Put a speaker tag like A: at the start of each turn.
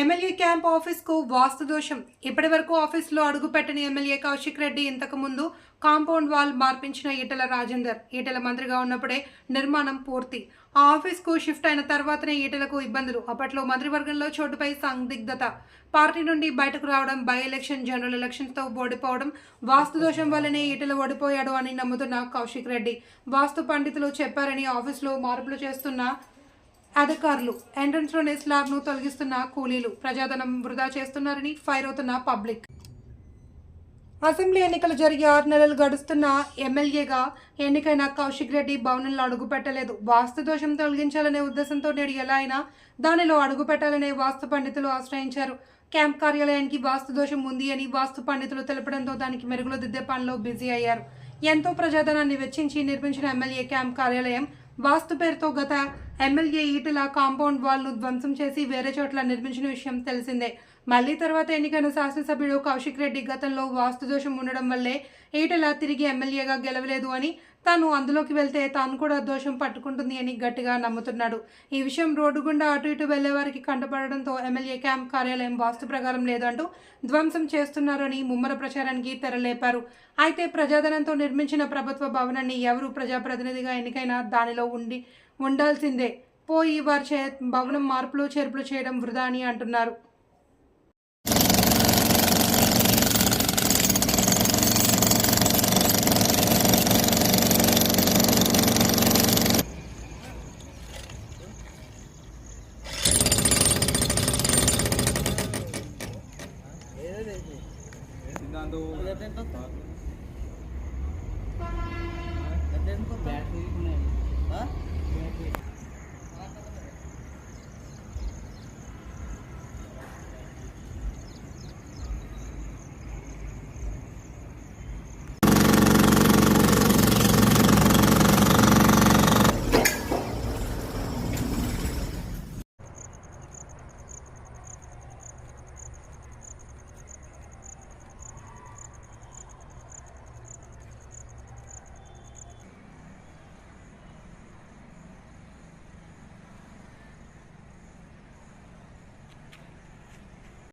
A: MLA camp ఆఫీస్కు వాస్తు దోషం. ఇప్పటి వరకు ఆఫీస్లో అడుగుపెట్టని ఎమ్మెల్యే కౌశిక్ రెడ్డి ఇంతకుముందు కాంపౌండ్ వాల్ మార్పించిన ఈటల రాజేందర్ ఈటల మంత్రిగా ఉన్నప్పుడే నిర్మాణం పూర్తి. ఆ ఆఫీస్కు షిఫ్ట్ అయిన తర్వాతనే ఈటలకు ఇబ్బందులు. అప్పట్లో మంత్రివర్గంలో చోటుపై సందిగ్ధత. పార్టీ నుండి బయటకు రావడం బై ఎలక్షన్ జనరల్ ఎలక్షన్స్తో ఓడిపోవడం వాస్తు దోషం వల్లనే ఈటలు ఓడిపోయాడు అని నమ్ముతున్న కౌశిక్ రెడ్డి. వాస్తు పండితులు చెప్పారని ఆఫీస్లో మార్పులు చేస్తున్న అధికారులు ఎంట్రన్స్లోనే స్లాబ్ను తొలగిస్తున్న కూలీలు ప్రజాధనం వృధా చేస్తున్నారని ఫైర్ అవుతున్న పబ్లిక్. అసెంబ్లీ ఎన్నికలు జరిగి ఆరు నెలలు గడుస్తున్న ఎమ్మెల్యేగా ఎన్నికైన కౌశిక్ రెడ్డి భవనంలో అడుగు పెట్టలేదు. వాస్తు దోషం తొలగించాలనే ఉద్దేశంతో నేడు ఎలా అయినా దానిలో అడుగుపెట్టాలనే వాస్తు పండితులు ఆశ్రయించారు. క్యాంప్ కార్యాలయానికి వాస్తు దోషం ఉంది అని వాస్తు పండితులు తెలపడంతో దానికి మెరుగులు దిద్దే పనిలో బిజీ అయ్యారు. ఎంతో ప్రజాధనాన్ని వెచ్చించి నిర్మించిన ఎమ్మెల్యే క్యాంప్ కార్యాలయం వాస్తు పేరుతో గత ఎమ్మెల్యే ఈటల కాంపౌండ్ వాల్ను ధ్వంసం చేసి వేరే చోట్ల నిర్మించిన విషయం తెలిసిందే. మళ్ళీ తర్వాత ఎన్నికైన శాసనసభ్యుడు కౌశిక్ రెడ్డి గతంలో వాస్తు దోషం ఉండడం వల్లే ఈటల తిరిగి ఎమ్మెల్యేగా గెలవలేదు అని తాను అందులోకి వెళ్తే తాను కూడా దోషం పట్టుకుంటుంది అని గట్టిగా నమ్ముతున్నాడు. ఈ విషయం రోడ్డు గుండా అటు ఇటు వెళ్ళే వారికి కంటపడడంతో ఎమ్మెల్యే క్యాంప్ కార్యాలయం వాస్తు ప్రకారం లేదంటూ ధ్వంసం చేస్తున్నారని ముమ్మర ప్రచారానికి తెరలేపారు. అయితే ప్రజాధనంతో నిర్మించిన ప్రభుత్వ భవనాన్ని ఎవరు ప్రజాప్రతినిధిగా ఎన్నికైనా దానిలో ఉండి ఉండాల్సిందే. పోయి వారి చే భవనం మార్పులు చేర్పులు చేయడం వృధా అని అంటున్నారు.
B: あ
C: の、やってんだった